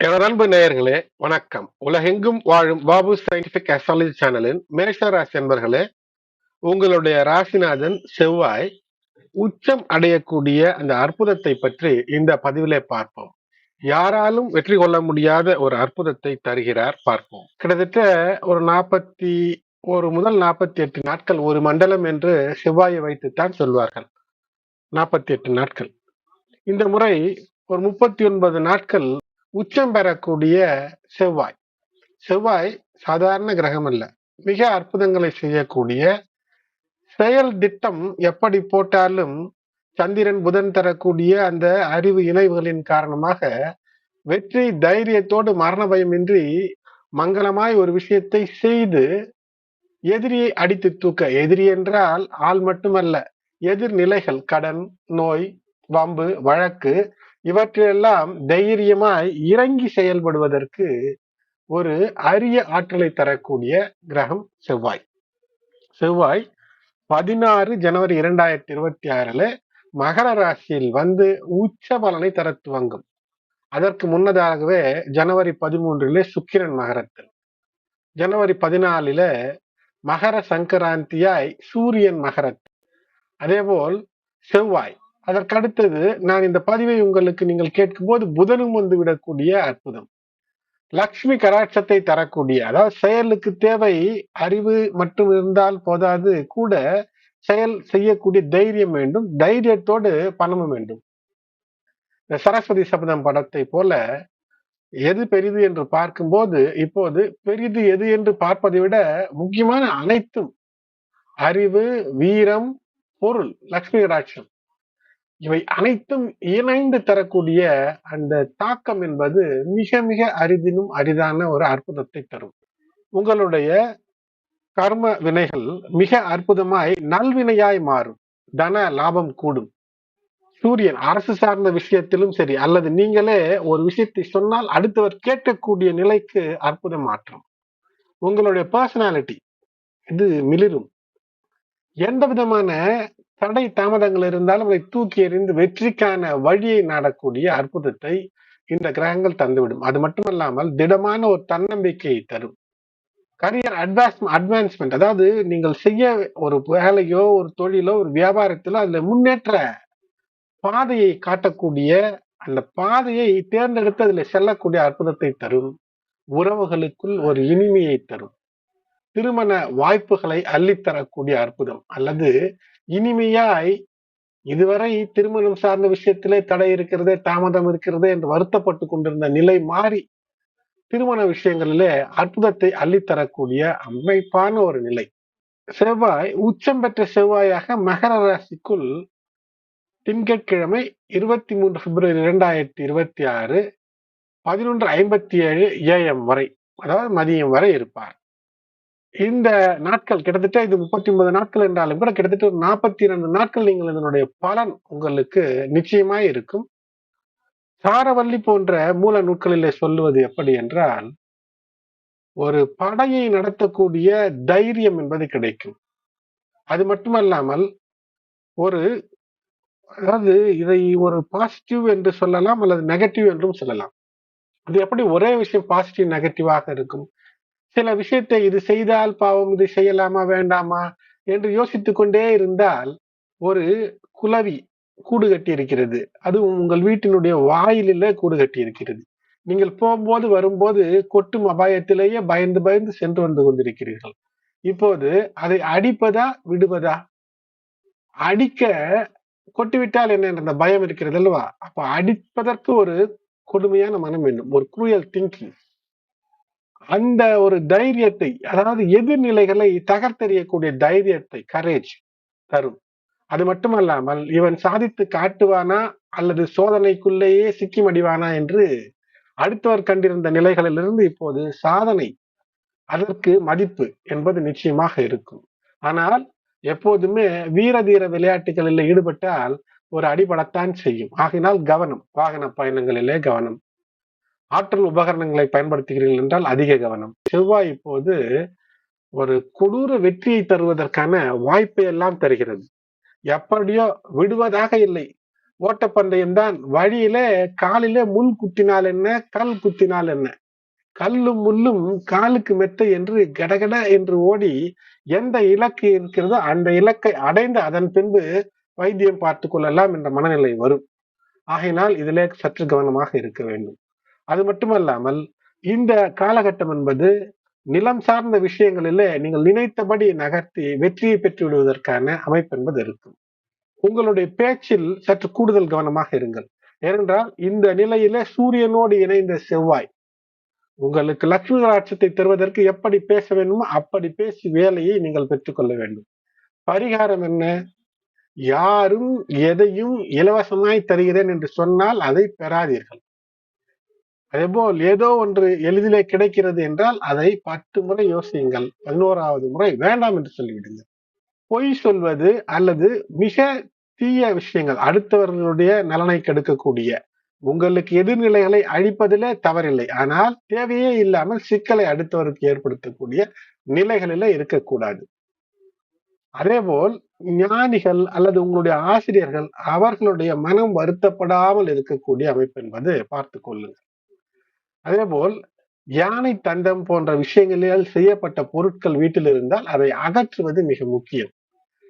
எனது அன்பு நேயர்களே வணக்கம். உலகெங்கும் வாழும் பாபு சயின்டிபிக் அஸ்ட்ராலஜி சேனலின் மேஷ ராசி என்பர்களே உங்களுடைய ராசிநாதன் செவ்வாய் உச்சம் அடையக்கூடிய அந்த அற்புதத்தை பற்றி இந்த பதிவிலே பார்ப்போம். யாராலும் வெற்றி கொள்ள முடியாத ஒரு அற்புதத்தை தருகிறார் பார்ப்போம். கிட்டத்தட்ட ஒரு நாற்பத்தி ஒரு முதல் நாற்பத்தி எட்டு நாட்கள் ஒரு மண்டலம் என்று செவ்வாயை வைத்துத்தான் சொல்வார்கள். நாற்பத்தி எட்டு நாட்கள். இந்த முறை ஒரு முப்பத்தி ஒன்பது நாட்கள் உச்சம் பெறக்கூடிய செவ்வாய். செவ்வாய் சாதாரண கிரகம் அல்ல. மிக அற்புதங்களை செய்யக்கூடிய செயல் திட்டம் எப்படி போட்டாலும் சந்திரன் புதன் தரக்கூடிய அந்த அறிவு இணைவுகளின் காரணமாக வெற்றி தைரியத்தோடு மரண பயமின்றி மங்களமாய் ஒரு விஷயத்தை செய்து எதிரியை அடித்து தூக்க. எதிரி என்றால் ஆள் மட்டுமல்ல. எதிர்நிலைகள் கடன் நோய் வம்பு வழக்கு இவற்றிலெல்லாம் தைரியமாய் இறங்கி செயல்படுவதற்கு ஒரு அரிய ஆற்றலை தரக்கூடிய கிரகம் செவ்வாய். செவ்வாய் பதினாறு ஜனவரி இரண்டாயிரத்தி இருபத்தி ஆறுல மகர ராசியில் வந்து உச்ச பலனை தர துவங்கும். அதற்கு முன்னதாகவே ஜனவரி பதிமூன்றிலே சுக்கிரன் மகரத்தில். ஜனவரி பதினாலில மகர சங்கராந்தியாய் சூரியன் மகரத்தில் அதேபோல் செவ்வாய் அதற்கடுத்தது நான் இந்த பதிவை உங்களுக்கு நீங்கள் கேட்கும்போது புதனும் வந்து விடக்கூடிய அற்புதம். லக்ஷ்மி கராட்சத்தை தரக்கூடிய அதாவது செயலுக்கு தேவை அறிவு மட்டும் இருந்தால் போதாது கூட செயல் செய்யக்கூடிய தைரியம் வேண்டும் தைரியத்தோடு பணமும் வேண்டும். இந்த சரஸ்வதி சபதம் படத்தை போல எது பெரிது என்று பார்க்கும்போது இப்போது பெரிது எது என்று பார்ப்பதை விட முக்கியமான அனைத்தும் அறிவு வீரம் பொருள் லக்ஷ்மி கடாட்சம். இவை அனைத்தும் இணைந்து தரக்கூடிய அந்த தாக்கம் என்பது மிக மிக அரிதினும் அரிதான ஒரு அற்புதத்தை தரும். உங்களுடைய கர்ம வினைகள் மிக அற்புதமாய் நல்வினையாய் மாறும். தன லாபம் கூடும். சூரியன் அரசு சார்ந்த விஷயத்திலும் சரி அல்லது நீங்களே ஒரு விஷயத்தை சொன்னால் அடுத்தவர் கேட்கக்கூடிய நிலைக்கு அற்புத மாற்றம். உங்களுடைய பர்சனாலிட்டி இது மிளிரும். எந்த விதமான தடை தாமதங்கள் இருந்தாலும் அதை தூக்கி எறிந்து வெற்றிக்கான வழியை நாடக்கூடிய அற்புதத்தை இந்த கிரகங்கள் தந்துவிடும். அது மட்டுமல்லாமல் திடமான ஒரு தன்னம்பிக்கையை தரும். கரியர் அட்வான்ஸ் அட்வான்ஸ்மெண்ட் அதாவது நீங்கள் செய்ய ஒரு வேலையோ ஒரு தொழிலோ ஒரு வியாபாரத்திலோ அதுல முன்னேற்ற பாதையை காட்டக்கூடிய அந்த பாதையை தேர்ந்தெடுத்து அதுல செல்லக்கூடிய அற்புதத்தை தரும். உறவுகளுக்குள் ஒரு இனிமையை தரும். திருமண வாய்ப்புகளை அள்ளித்தரக்கூடிய அற்புதம். அல்லது இனிமையாய் இதுவரை திருமணம் சார்ந்த விஷயத்திலே தடை இருக்கிறதே தாமதம் இருக்கிறதே என்று வருத்தப்பட்டு கொண்டிருந்த நிலை மாறி திருமண விஷயங்களிலே அற்புதத்தை அள்ளித்தரக்கூடிய அமைப்பான ஒரு நிலை. செவ்வாய் உச்சம் பெற்ற செவ்வாயாக மகர ராசிக்குள் திங்கட்கிழமை இருபத்தி மூன்று பிப்ரவரி இரண்டாயிரத்தி இருபத்தி ஆறு பதினொன்று ஐம்பத்தி ஏழு ஏஎம் வரை அதாவது மதியம் வரை இருப்பார். இந்த நாட்கள் கிட்டத்தட்ட இது முப்பத்தி ஒன்பது நாட்கள் என்றாலும் கூட கிட்டத்தட்ட ஒரு நாற்பத்தி இரண்டு நாட்கள் நீங்கள் இதனுடைய பலன் உங்களுக்கு நிச்சயமாய் இருக்கும். சாரவல்லி போன்ற மூல நூட்களிலே சொல்லுவது எப்படி என்றால் ஒரு படையை நடத்தக்கூடிய தைரியம் என்பது கிடைக்கும். அது மட்டுமல்லாமல் ஒரு அதாவது இதை ஒரு பாசிட்டிவ் என்று சொல்லலாம் அல்லது நெகட்டிவ் என்றும் சொல்லலாம். அது எப்படி ஒரே விஷயம் பாசிட்டிவ் நெகட்டிவாக இருக்கும்? சில விஷயத்தை இது செய்தால் பாவம் இது செய்யலாமா வேண்டாமா என்று யோசித்து கொண்டே இருந்தால் ஒரு குலவி கூடு கட்டி இருக்கிறது அதுவும் உங்கள் வீட்டினுடைய வாயிலில் கூடு கட்டி இருக்கிறது நீங்கள் போகும்போது வரும்போது கொட்டும் அபாயத்திலேயே பயந்து பயந்து சென்று வந்து கொண்டிருக்கிறீர்கள். இப்போது அதை அடிப்பதா விடுவதா? அடிக்க கொட்டிவிட்டால் என்ன என்ற பயம் இருக்கிறது அல்லவா? அப்ப அடிப்பதற்கு ஒரு கொடுமையான மனம் வேண்டும். ஒரு குரூயல் திங்கிங் அந்த ஒரு தைரியத்தை அதாவது எதிர்நிலைகளை தகர்த்தெறியக்கூடிய தைரியத்தை கரேஜ் தரும். அது மட்டுமல்லாமல் இவன் சாதித்து காட்டுவானா அல்லது சோதனைக்குள்ளேயே சிக்கி மடிவானா என்று அடுத்தவர் கண்டிருந்த நிலைகளிலிருந்து இப்போது சாதனை அதற்கு மதிப்பு என்பது நிச்சயமாக இருக்கும். ஆனால் எப்போதுமே வீர தீர விளையாட்டுகளில் ஈடுபட்டால் ஒரு அடிபடத்தான் செய்யும். ஆகினால் கவனம் வாகன பயணங்களிலே கவனம். ஆற்றல் உபகரணங்களை பயன்படுத்துகிறீர்கள் என்றால் அதிக கவனம். செவ்வாய் இப்போது ஒரு கொடூர வெற்றியை தருவதற்கான வாய்ப்பை எல்லாம் தருகிறது. எப்படியோ விடுவதாக இல்லை. ஓட்டப்பந்தயம் தான். வழியில காலில முள் குத்தினால் என்ன? கல் குத்தினால் என்ன? கல்லும் முள்ளும் காலுக்கு மெத்தை என்று கடகட என்று ஓடி எந்த இலக்கு இருக்கிறதோ அந்த இலக்கை அடைந்து அதன் பின்பு வைத்தியம் பார்த்து கொள்ளலாம் என்ற மனநிலை வரும். ஆகையினால் இதிலே சற்று கவனமாக இருக்க வேண்டும். அது மட்டுமல்லாமல் இந்த காலகட்டம் என்பது நிலம் சார்ந்த விஷயங்களிலே நீங்கள் நினைத்தபடி நகர்த்தி வெற்றியை பெற்று விடுவதற்கான அமைப்பு என்பது இருக்கும். உங்களுடைய பேச்சில் சற்று கூடுதல் கவனமாக இருங்கள். ஏனென்றால் இந்த நிலையில சூரியனோடு இணைந்த செவ்வாய் உங்களுக்கு லட்சுமி கடாட்சத்தை தருவதற்கு எப்படி பேச வேண்டுமோ அப்படி பேசி வேலையை நீங்கள் பெற்றுக்கொள்ள வேண்டும். பரிகாரம் என்ன? யாரும் எதையும் இலவசமாய் தருகிறேன் என்று சொன்னால் அதை பெறாதீர்கள். அதேபோல் ஏதோ ஒன்று எளிதிலே கிடைக்கிறது என்றால் அதை பத்து முறை யோசியுங்கள். பதினோராவது முறை வேண்டாம் என்று சொல்லிவிடுங்கள். பொய் சொல்வது அல்லது மிக தீய விஷயங்கள் அடுத்தவர்களுடைய நலனை கெடுக்கக்கூடிய உங்களுக்கு எதிர்நிலைகளை அழிப்பதிலே தவறில்லை. ஆனால் தேவையே இல்லாமல் சிக்கலை அடுத்தவருக்கு ஏற்படுத்தக்கூடிய நிலைகளில இருக்கக்கூடாது. அதேபோல் ஞானிகள் அல்லது உங்களுடைய ஆசிரியர்கள் அவர்களுடைய மனம் வருத்தப்படாமல் இருக்கக்கூடிய அமைப்பு என்பது பார்த்து கொள்ளுங்கள். அதே போல் யானை தந்தம் போன்ற விஷயங்களில் செய்யப்பட்ட பொருட்கள் வீட்டில் இருந்தால் அதை அகற்றுவது மிக முக்கியம்.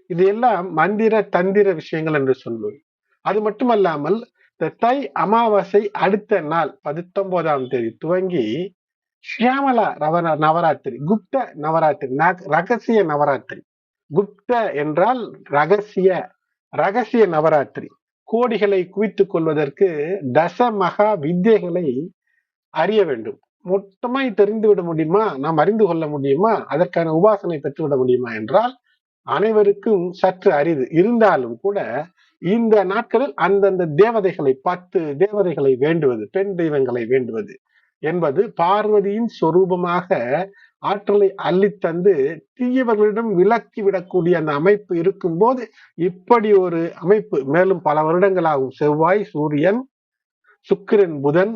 இது எல்லாம் மந்திர தந்திர விஷயங்கள் என்று சொல்லுவோம். அது மட்டுமல்லாமல் இந்த தை அமாவாசை அடுத்த நாள் பத்தொன்பதாம் தேதி துவங்கி ஷியாமலா ரவ நவராத்திரி குப்த நவராத்திரி ரகசிய நவராத்திரி. குப்த என்றால் ரகசிய ரகசிய நவராத்திரி. கோடிகளை குவித்துக் கொள்வதற்கு தச மகா வித்தியைகளை அறிய வேண்டும். மொத்தமாய் தெரிந்து விட முடியுமா? நாம் அறிந்து கொள்ள முடியுமா? அதற்கான உபாசனை பெற்றுவிட முடியுமா என்றால் அனைவருக்கும் சற்று அரிது. இருந்தாலும் கூட இந்த நாட்களில் அந்தந்த தேவதைகளை பத்து தேவதைகளை வேண்டுவது பெண் தெய்வங்களை வேண்டுவது என்பது பார்வதியின் சொரூபமாக ஆற்றலை அள்ளித்தந்து தீயவர்களிடம் விலக்கி விடக்கூடிய அந்த அமைப்பு இருக்கும் போது இப்படி ஒரு அமைப்பு மேலும் பல வருடங்களாகும். செவ்வாய் சூரியன் சுக்கிரன் புதன்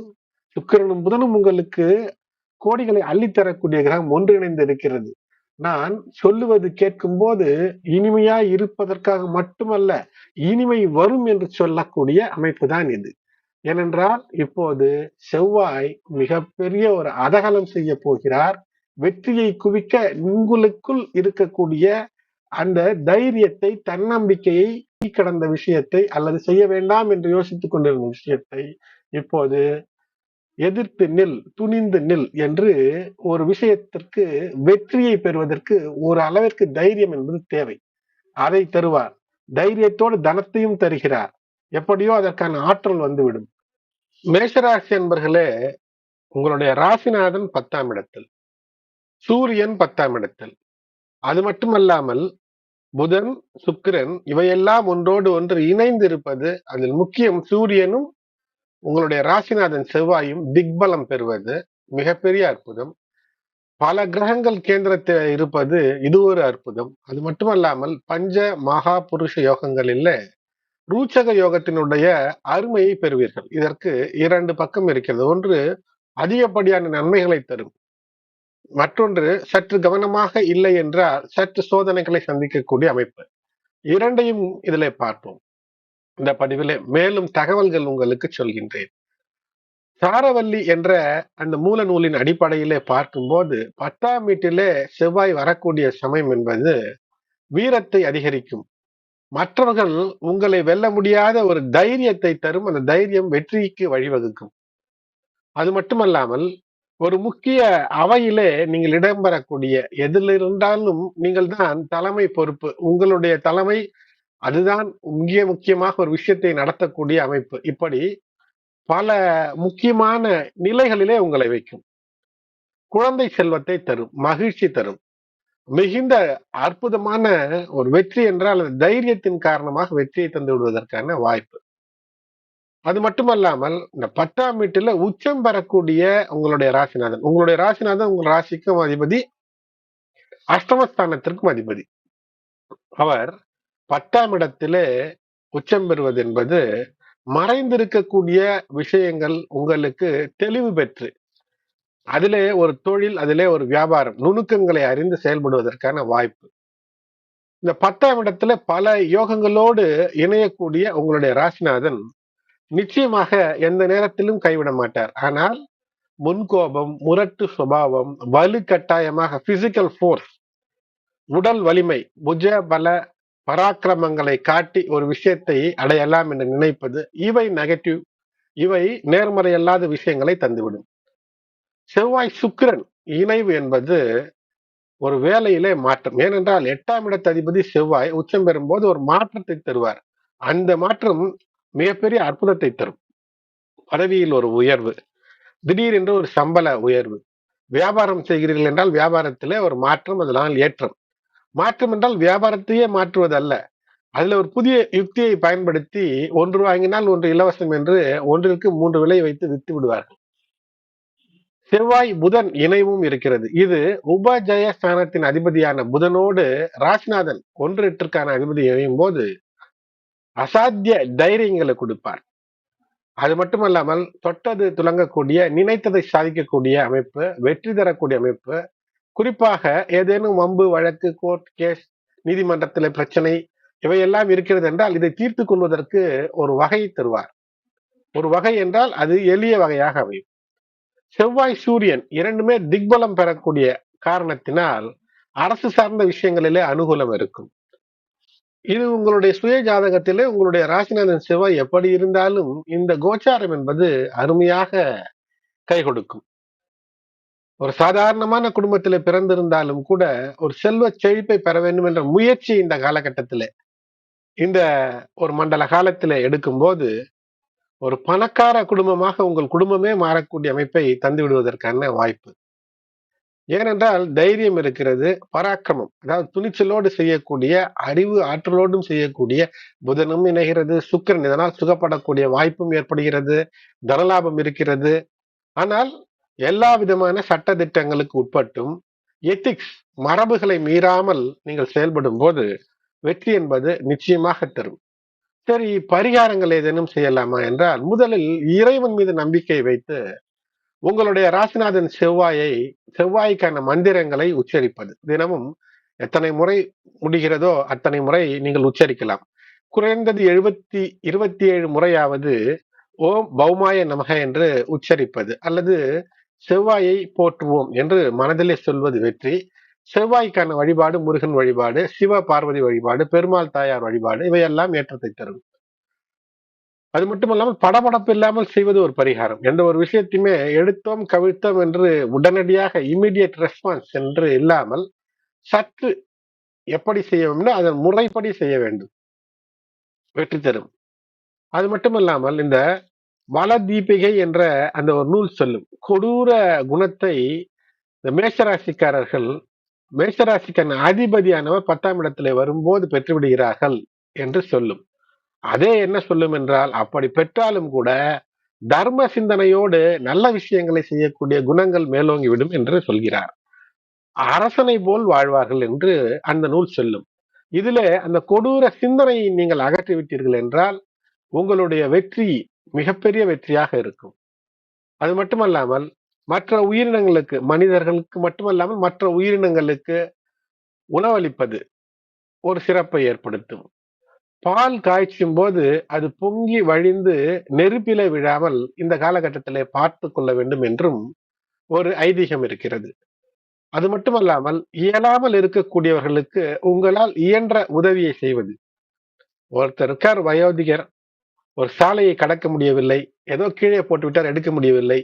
சுக்கிரனும் புதனும் உங்களுக்கு கோடிகளை அள்ளித்தரக்கூடிய கிரகம் ஒன்றிணைந்து இருக்கிறது. நான் சொல்லுவது கேட்கும் போது இனிமையா இருப்பதற்காக மட்டுமல்ல இனிமை வரும் என்று சொல்லக்கூடிய அமைப்பு தான் இது. ஏனென்றால் இப்போது செவ்வாய் மிகப்பெரிய ஒரு அதகலம் செய்ய போகிறார். வெற்றியை குவிக்க உங்களுக்குள் இருக்கக்கூடிய அந்த தைரியத்தை தன்னம்பிக்கையை கடந்த விஷயத்தை அல்லது செய்ய வேண்டாம் என்று யோசித்துக் கொண்டிருந்த விஷயத்தை இப்போது எதிர்த்து நில் துணிந்து நில் என்று ஒரு விஷயத்திற்கு வெற்றியை பெறுவதற்கு ஒரு அளவிற்கு தைரியம் என்பது தேவை. அதை தருவார். தைரியத்தோடு தனத்தையும் தருகிறார். எப்படியோ அதற்கான ஆற்றல் வந்துவிடும். மேஷராசி என்பர்களே உங்களுடைய ராசிநாதன் பத்தாம் இடத்தில் சூரியன் பத்தாம் இடத்தில். அது மட்டுமல்லாமல் புதன் சுக்கிரன் இவையெல்லாம் ஒன்றோடு ஒன்று இணைந்து இருப்பது அதில் முக்கியம் சூரியனும் உங்களுடைய ராசிநாதன் செவ்வாயும் திக்பலம் பெறுவது மிகப்பெரிய அற்புதம். பல கிரகங்கள் கேந்திரத்தில் இருப்பது இது ஒரு அற்புதம். அது மட்டுமல்லாமல் பஞ்ச மகா புருஷ யோகங்களில் ரூச்சக யோகத்தினுடைய அருமையை பெறுவீர்கள். இதற்கு இரண்டு பக்கம் இருக்கிறது. ஒன்று அதிகப்படியான நன்மைகளை தரும். மற்றொன்று சற்று கவனமாக இல்லை என்றால் சற்று சோதனைகளை சந்திக்கக்கூடிய அமைப்பு. இரண்டையும் இதில் பார்ப்போம். இந்த பதிவிலே மேலும் தகவல்கள் உங்களுக்கு சொல்கின்றேன். சாரவல்லி என்ற அந்த மூல நூலின் அடிப்படையிலே பார்க்கும்போது பத்தாம் வீட்டிலே செவ்வாய் வரக்கூடிய சமயம் என்பது வீரத்தை அதிகரிக்கும். மற்றவர்கள் உங்களை வெல்ல முடியாத ஒரு தைரியத்தை தரும் அந்த தைரியம் வெற்றிக்கு வழிவகுக்கும். அது மட்டுமல்லாமல் ஒரு முக்கிய அவையிலே நீங்கள் இடம்பெறக்கூடிய எதில் இருந்தாலும் நீங்கள் தான் தலைமை பொறுப்பு. உங்களுடைய தலைமை அதுதான் முக்கிய முக்கியமாக ஒரு விஷயத்தை நடத்தக்கூடிய அமைப்பு. இப்படி பல முக்கியமான நிலைகளிலே உங்களை வைக்கும். குழந்தை செல்வத்தை தரும் மகிழ்ச்சி தரும். மிகுந்த அற்புதமான ஒரு வெற்றி என்றால் தைரியத்தின் காரணமாக வெற்றியை தந்து விடுவதற்கான வாய்ப்பு. அது மட்டுமல்லாமல் இந்த பத்தாம் வீட்டுல உச்சம் பெறக்கூடிய உங்களுடைய ராசிநாதன். உங்களுடைய ராசிநாதன் உங்கள் ராசிக்கும் அதிபதி அஷ்டமஸ்தானத்திற்கும் அதிபதி. அவர் பத்தாம் இடத்திலே உச்சம் பெறுவது என்பது மறைந்திருக்கக்கூடிய விஷயங்கள் உங்களுக்கு தெளிவு பெற்று அதிலே ஒரு தொழில் அதிலே ஒரு வியாபாரம் நுணுக்கங்களை அறிந்து செயல்படுவதற்கான வாய்ப்பு. இந்த பத்தாம் இடத்துல பல யோகங்களோடு இணையக்கூடிய உங்களுடைய ராசிநாதன் நிச்சயமாக எந்த நேரத்திலும் கைவிட மாட்டார். ஆனால் முன்கோபம் முரட்டு சுபாவம் வலு கட்டாயமாக பிசிக்கல் ஃபோர்ஸ் உடல் வலிமை புஜ பல பராக்கிரமங்களை காட்டி ஒரு விஷயத்தை அடையலாம் என்று நினைப்பது இவை நெகட்டிவ் இவை நேர்மறை அல்லாத விஷயங்களை தந்துவிடும். செவ்வாய் சுக்கிரன் இணைவு என்பது ஒரு வேலையிலே மாற்றம். ஏனென்றால் எட்டாம் இடத்த அதிபதி செவ்வாய் உச்சம் பெறும்போது ஒரு மாற்றத்தை தருவார். அந்த மாற்றம் மிகப்பெரிய அற்புதத்தை தரும். பதவியில் ஒரு உயர்வு திடீரென்று ஒரு சம்பள உயர்வு. வியாபாரம் செய்கிறீர்கள் என்றால் வியாபாரத்திலே ஒரு மாற்றம் அதனால் ஏற்றம். மாற்றம் என்றால் வியாபாரத்தையே மாற்றுவது அல்ல அதுல ஒரு புதிய யுக்தியை பயன்படுத்தி ஒன்று வாங்கினால் ஒன்று இலவசம் என்று ஒன்றிற்கு மூன்று விலை வைத்து வித்து விடுவார்கள். செவ்வாய் புதன் இணைவும் இருக்கிறது. இது உபஜய ஸ்தானத்தின் அதிபதியான புதனோடு ராசிநாதன் ஒன்று எட்டிற்கான அதிபதி இணையும் போது அசாத்திய தைரியங்களை கொடுப்பார். அது மட்டுமல்லாமல் தொட்டது துலங்கக்கூடிய நினைத்ததை சாதிக்கக்கூடிய அமைப்பு வெற்றி தரக்கூடிய அமைப்பு குறிப்பாக ஏதேனும் வம்பு வழக்கு கோர்ட் கேஸ் நீதிமன்றத்தில் பிரச்சனை இவையெல்லாம் இருக்கிறது என்றால் இதை தீர்த்து கொள்வதற்கு ஒரு வகை தருவார். ஒரு வகை என்றால் அது எளிய வகையாக அமையும். செவ்வாய் சூரியன் இரண்டுமே திக்பலம் பெறக்கூடிய காரணத்தினால் அரசு சார்ந்த விஷயங்களிலே அனுகூலம் இருக்கும். இது உங்களுடைய சுய ஜாதகத்திலே உங்களுடைய ராசிநாதன் செவ்வாய் எப்படி இருந்தாலும் இந்த கோச்சாரம் என்பது அருமையாக கை கொடுக்கும். ஒரு சாதாரணமான குடும்பத்தில் பிறந்திருந்தாலும் கூட ஒரு செல்வ செழிப்பை பெற வேண்டும் என்ற முயற்சி இந்த காலகட்டத்தில். இந்த ஒரு மண்டல காலத்தில் எடுக்கும்போது ஒரு பணக்கார குடும்பமாக உங்கள் குடும்பமே மாறக்கூடிய அமைப்பை தந்து விடுவதற்கான வாய்ப்பு. ஏனென்றால் தைரியம் இருக்கிறது பராக்கிரமம் அதாவது துணிச்சலோடு செய்யக்கூடிய அறிவு ஆற்றலோடும் செய்யக்கூடிய புதனும் இணைகிறது சுக்கரன் இதனால் சுகப்படக்கூடிய வாய்ப்பும் ஏற்படுகிறது தனலாபம் இருக்கிறது. ஆனால் எல்லா விதமான சட்ட திட்டங்களுக்கு உட்பட்டும் எத்திக்ஸ் மரபுகளை மீறாமல் நீங்கள் செயல்படும் போது வெற்றி என்பது நிச்சயமாக தரும். சரி பரிகாரங்கள் ஏதேனும் செய்யலாமா என்றால் முதலில் இறைவன் மீது நம்பிக்கை வைத்து உங்களுடைய ராசிநாதன் செவ்வாயை செவ்வாய்க்கான மந்திரங்களை உச்சரிப்பது. தினமும் எத்தனை முறை முடிகிறதோ அத்தனை முறை நீங்கள் உச்சரிக்கலாம். குறைந்தது எழுபத்தி இருபத்தி ஏழு முறையாவது ஓம் பௌமாய நமக என்று உச்சரிப்பது. அல்லது செவ்வாயை போற்றுவோம் என்று மனதிலே சொல்வது வெற்றி. செவ்வாய்க்கான வழிபாடு முருகன் வழிபாடு சிவ பார்வதி வழிபாடு பெருமாள் தாயார் வழிபாடு இவையெல்லாம் ஏற்றத்தை தரும். அது மட்டுமல்லாமல் படபடப்பு இல்லாமல் செய்வது ஒரு பரிகாரம். எந்த ஒரு விஷயத்தையுமே எடுத்தோம் கவிழ்த்தோம் என்று உடனடியாக இம்மிடியட் ரெஸ்பான்ஸ் என்று இல்லாமல் சற்று எப்படி செய்ய வேண்டும் அதன் முறைப்படி செய்ய வேண்டும். வெற்றி தரும். அது மட்டுமல்லாமல் இந்த மலதீபிகை என்ற அந்த ஒரு நூல் சொல்லும். கொடூர குணத்தை இந்த மேஷராசிக்காரர்கள் மேஷராசிக்கான அதிபதியானவர் பத்தாம் இடத்துல வரும்போது பெற்றுவிடுகிறார்கள் என்று சொல்லும். அதே என்ன சொல்லும் என்றால் அப்படி பெற்றாலும் கூட தர்ம சிந்தனையோடு நல்ல விஷயங்களை செய்யக்கூடிய குணங்கள் மேலோங்கிவிடும் என்று சொல்கிறார். அரசனை போல் வாழ்வார்கள் என்று அந்த நூல் சொல்லும். இதுல அந்த கொடூர சிந்தனையை நீங்கள் அகற்றிவிட்டீர்கள் என்றால் உங்களுடைய வெற்றி மிகப்பெரிய வெற்றியாக இருக்கும். அது மட்டுமல்லாமல் மற்ற உயிரினங்களுக்கு மனிதர்களுக்கு மட்டுமல்லாமல் மற்ற உயிரினங்களுக்கு உணவளிப்பது ஒரு சிறப்பை ஏற்படுத்தும். பால் காய்ச்சும் போது அது பொங்கி வழிந்து நெருப்பில விழாமல் இந்த காலகட்டத்திலே பார்த்து கொள்ள வேண்டும் என்றும் ஒரு ஐதீகம் இருக்கிறது. அது மட்டுமல்லாமல் இயலாமல் இருக்கக்கூடியவர்களுக்கு உங்களால் இயன்ற உதவியை செய்வது. ஒருத்தர் இருக்கார் வயோதிகர். ஒரு சாலையை கடக்க முடியவில்லை. ஏதோ கீழே போட்டு விட்டார் எடுக்க முடியவில்லை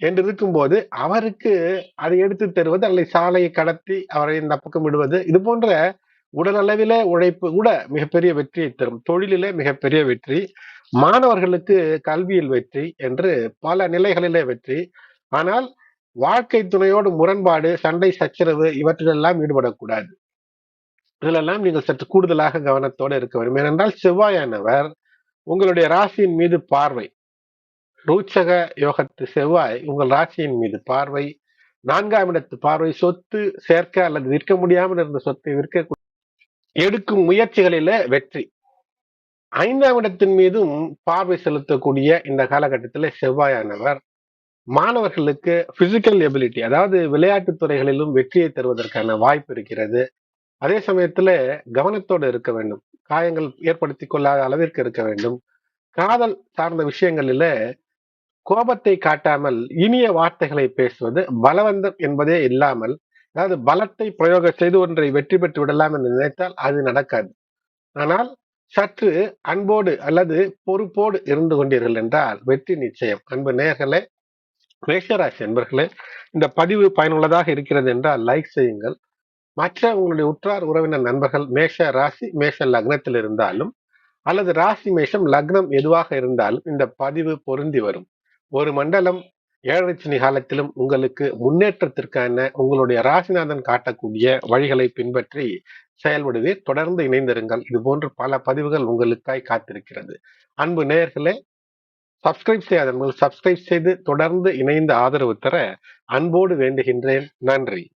என்று இருக்கும்போது அவருக்கு அதை எடுத்து தருவது அல்லது சாலையை கடத்தி அவரை இந்த பக்கம் விடுவது இது போன்ற உடலளவில உழைப்பு கூட மிகப்பெரிய வெற்றியை தரும். தொழிலிலே மிகப்பெரிய வெற்றி மாணவர்களுக்கு கல்வியில் வெற்றி என்று பல நிலைகளிலே வெற்றி. ஆனால் வாழ்க்கை துணையோடு முரண்பாடு சண்டை சச்சரவு இவற்றிலெல்லாம் ஈடுபடக்கூடாது. இதிலெல்லாம் நீங்கள் சற்று கூடுதலாக கவனத்தோடு இருக்க வேண்டும். ஏனென்றால் செவ்வாயானவர் உங்களுடைய ராசியின் மீது பார்வை. ரூச்சக யோகத்து செவ்வாய் உங்கள் ராசியின் மீது பார்வை. நான்காம் இடத்து பார்வை சொத்து சேர்க்க அல்லது விற்க முடியாமல் இருந்த சொத்தை விற்க எடுக்கும் முயற்சிகளில வெற்றி. ஐந்தாம் இடத்தின் மீதும் பார்வை செலுத்தக்கூடிய இந்த காலகட்டத்தில் செவ்வாயானவர். மாணவர்களுக்கு பிசிக்கல் எபிலிட்டி அதாவது விளையாட்டு துறைகளிலும் வெற்றியை தருவதற்கான வாய்ப்பு இருக்கிறது. அதே சமயத்துல கவனத்தோடு இருக்க வேண்டும். காயங்கள் ஏற்படுத்தி கொள்ளாத அளவிற்கு இருக்க வேண்டும். காதல் சார்ந்த விஷயங்களில கோபத்தை காட்டாமல் இனிய வார்த்தைகளை பேசுவது பலவந்தம் என்பதே இல்லாமல் அதாவது பலத்தை பிரயோக செய்து ஒன்றை வெற்றி பெற்று விடலாம் என்று நினைத்தால் அது நடக்காது. ஆனால் சற்று அன்போடு அல்லது பொறுப்போடு இருந்து கொண்டீர்கள் என்றால் வெற்றி நிச்சயம். அன்பு நேர்களே மேஷராசி என்பர்களே இந்த பதிவு பயனுள்ளதாக இருக்கிறது என்றால் லைக் செய்யுங்கள். மற்ற உங்களுடைய உற்றார் உறவினர் நண்பர்கள் மேஷ ராசி மேஷ லக்னத்தில் இருந்தாலும் அல்லது ராசி மேஷம் லக்னம் எதுவாக இருந்தாலும் இந்த பதிவு பொருந்தி வரும். ஒரு மண்டலம் ஏழரை காலத்திலும் உங்களுக்கு முன்னேற்றத்திற்கான உங்களுடைய ராசிநாதன் காட்டக்கூடிய வழிகளை பின்பற்றி செயல்படுவீர். தொடர்ந்து இணைந்திருங்கள். இது போன்று பல பதிவுகள் உங்களுக்காய் காத்திருக்கிறது. அன்பு நேயர்களே சப்ஸ்கிரைப் செய்யாதவர்கள் சப்ஸ்கிரைப் செய்து தொடர்ந்து இணைந்து ஆதரவு தர அன்போடு வேண்டுகின்றேன். நன்றி.